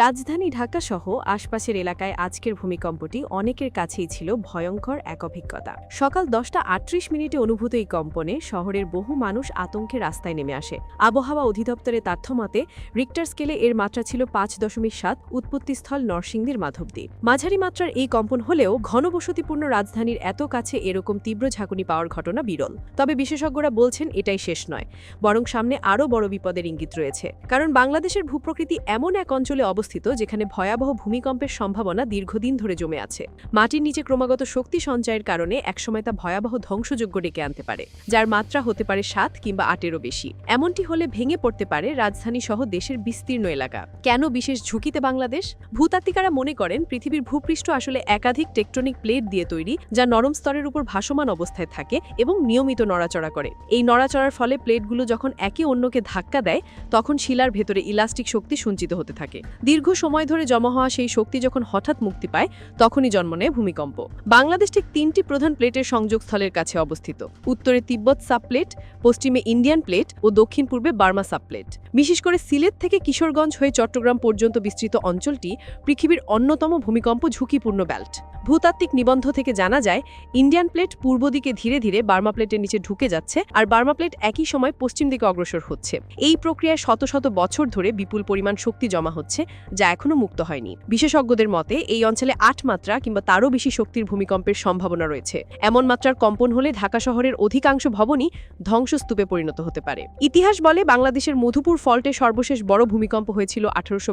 রাজধানী ঢাকা সহ আশপাশের এলাকায় আজকের ভূমিকম্পটি অনেকের কাছেই ছিল ভয়ঙ্কর এক অভিজ্ঞতা। সকাল দশটা আটত্রিশ মিনিটে অনুভূত এই কম্পনে শহরের বহু মানুষ আতঙ্কে রাস্তায় নেমে আসে। আবহাওয়া অধিদপ্তরের তথ্যমতে রিক্টার স্কেলে এর মাত্রা ছিল পাঁচ দশমিক সাত, উৎপত্তিস্থল নরসিংদীর মাধবদ্বীপ মাঝারি মাত্রার এই কম্পন হলেও ঘনবসতিপূর্ণ রাজধানীর এত কাছে এরকম তীব্র ঝাঁকুনি পাওয়ার ঘটনা বিরল। তবে বিশেষজ্ঞরা বলছেন, এটাই শেষ নয়, বরং সামনে আরও বড় বিপদের ইঙ্গিত রয়েছে। কারণ বাংলাদেশের ভূপ্রকৃতি এমন এক অঞ্চলে অবস্থিত যেখানে ভয়াবহ ভূমিকম্পের সম্ভাবনা দীর্ঘদিন ধরে জমে আছে। মাটির নিচে ক্রমাগত শক্তি সঞ্চয়ের কারণে একসময় তা ভয়াবহ ধ্বংসযোগ্য ডেকে আনতে পারে, যার মাত্রা হতে পারে সাত কিংবা আটেরও বেশি। এমনটি হলে ভেঙে পড়তে পারে রাজধানী সহ দেশের বিস্তীর্ণ এলাকা। কেন বিশেষ ঝুঁকিতে বাংলাদেশ? ভূতাত্ত্বিকারা মনে করেন, পৃথিবীর ভূপৃষ্ঠ আসলে একাধিক টেকটনিক প্লেট দিয়ে তৈরি, যা নরম স্তরের উপর ভাসমান অবস্থায় থাকে এবং নিয়মিত নড়াচড়া করে। এই নড়াচড়ার ফলে প্লেটগুলো যখন একে অন্যকে ধাক্কা দেয়, তখন শিলার ভেতরে ইলাস্টিক শক্তি সঞ্চিত হতে থাকে। দীর্ঘ সময় ধরে জমা হওয়া সেই শক্তি যখন হঠাৎ মুক্তি পায়, তখনই জন্ম নেয় ভূমিকম্প। বাংলাদেশ ঠিক তিনটি প্রধান প্লেটের সংযোগস্থলের কাছে অবস্থিত। উত্তরে তিব্বত সাবপ্লেট, পশ্চিমে ইন্ডিয়ান প্লেট ও দক্ষিণ পূর্বে বার্মা সাবপ্লেট। বিশেষ করে সিলেট থেকে কিশোরগঞ্জ হয়ে চট্টগ্রাম পর্যন্ত বিস্তৃত অঞ্চলটি পৃথিবীর অন্যতম ভূমিকম্প ঝুঁকিপূর্ণ বেল্ট ভূতাত্ত্বিক নিবন্ধ থেকে জানা যায়, ইন্ডিয়ান প্লেট পূর্ব দিকে ধীরে ধীরে বার্মা প্লেটের নিচে ঢুকে যাচ্ছে আর বার্মা প্লেট একই সময় পশ্চিম দিকে অগ্রসর হচ্ছে। এই প্রক্রিয়ায় শত শত বছর ধরে বিপুল পরিমাণ শক্তি জমা হচ্ছে যা এখনও মুক্ত হয়নি। বিশেষজ্ঞদের মতে, এই অঞ্চলে আট মাত্রা কিংবা তারও বেশি শক্তির ভূমিকম্পের সম্ভাবনা রয়েছে। এমন মাত্রার কম্পন হলে ঢাকা শহরের অধিকাংশ ভবনই ধ্বংসস্তূপে পরিণত হতে পারে। ইতিহাস বলে, বাংলাদেশের মধুপুর ফল্টে সর্বশেষ বড় ভূমিকম্প হয়েছিল আঠারোশো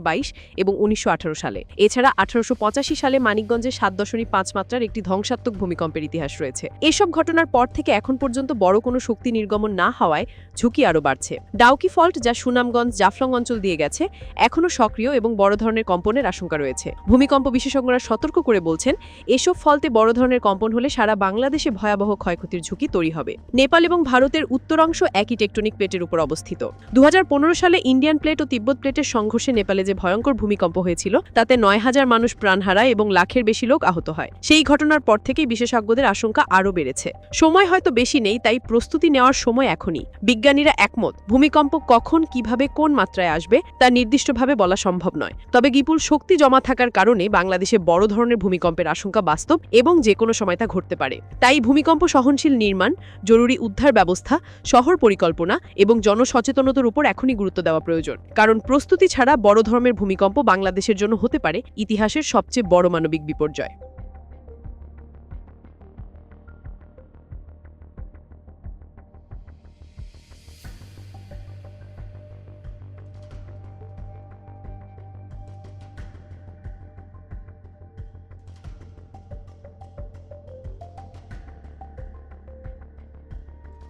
এবং উনিশশো আঠারো সালে। এছাড়া আঠারোশো পঁচাশি সালে মানিকগঞ্জে সাত দশমিক পাঁচ মাত্রার একটি ধ্বংসাত্মক ভূমিকম্পের ইতিহাস রয়েছে। এসব ঘটনার পর থেকে এখন পর্যন্ত বড় কোনো শক্তি নির্গমন না হওয়ায় ঝুঁকি আরও বাড়ছে। ডাউকি ফল্ট, যা সুনামগঞ্জ জাফলং অঞ্চল দিয়ে গেছে এখনও সক্রিয় এবং বড় ধরনের কম্পনের আশঙ্কা রয়েছে। ভূমিকম্প বিশেষজ্ঞরা সতর্ক করে বলছেন, এসব ফলতে বড় ধরনের কম্পন হলে সারা বাংলাদেশে ভয়াবহ ক্ষয়ক্ষতির ঝুঁকি তৈরি হবে। নেপাল এবং ভারতের উত্তরাংশ একই টেকটনিক প্লেটের উপর অবস্থিত। দু হাজার পনেরো সালে ইন্ডিয়ান প্লেট ও তিব্বত প্লেটের সংঘর্ষে নেপালে যে ভয়ঙ্কর ভূমিকম্প হয়েছিল, তাতে নয় হাজার মানুষ প্রাণ হারায় এবং লাখের বেশি লোক আহত হয়। সেই ঘটনার পর থেকেই বিশেষজ্ঞদের আশঙ্কা আরও বেড়েছে। সময় হয়তো বেশি নেই, তাই প্রস্তুতি নেওয়ার সময় এখনই। বিজ্ঞানীরা একমত, ভূমিকম্প কখন কীভাবে কোন মাত্রায় আসবে, তা নির্দিষ্টভাবে বলা সম্ভব নয়। তবে বিপুল শক্তি জমা থাকার কারণে বাংলাদেশে বড় ধরনের ভূমিকম্পের আশঙ্কা বাস্তব এবং যে কোনো সময় তা ঘটতে পারে। তাই ভূমিকম্প সহনশীল নির্মাণ, জরুরি উদ্ধার ব্যবস্থা, শহর পরিকল্পনা এবং জনসচেতনতার উপর এখনই গুরুত্ব দেওয়া প্রয়োজন। কারণ প্রস্তুতি ছাড়া বড় ধরনের ভূমিকম্প বাংলাদেশের জন্য হতে পারে ইতিহাসের সবচেয়ে বড় মানবিক বিপর্যয়।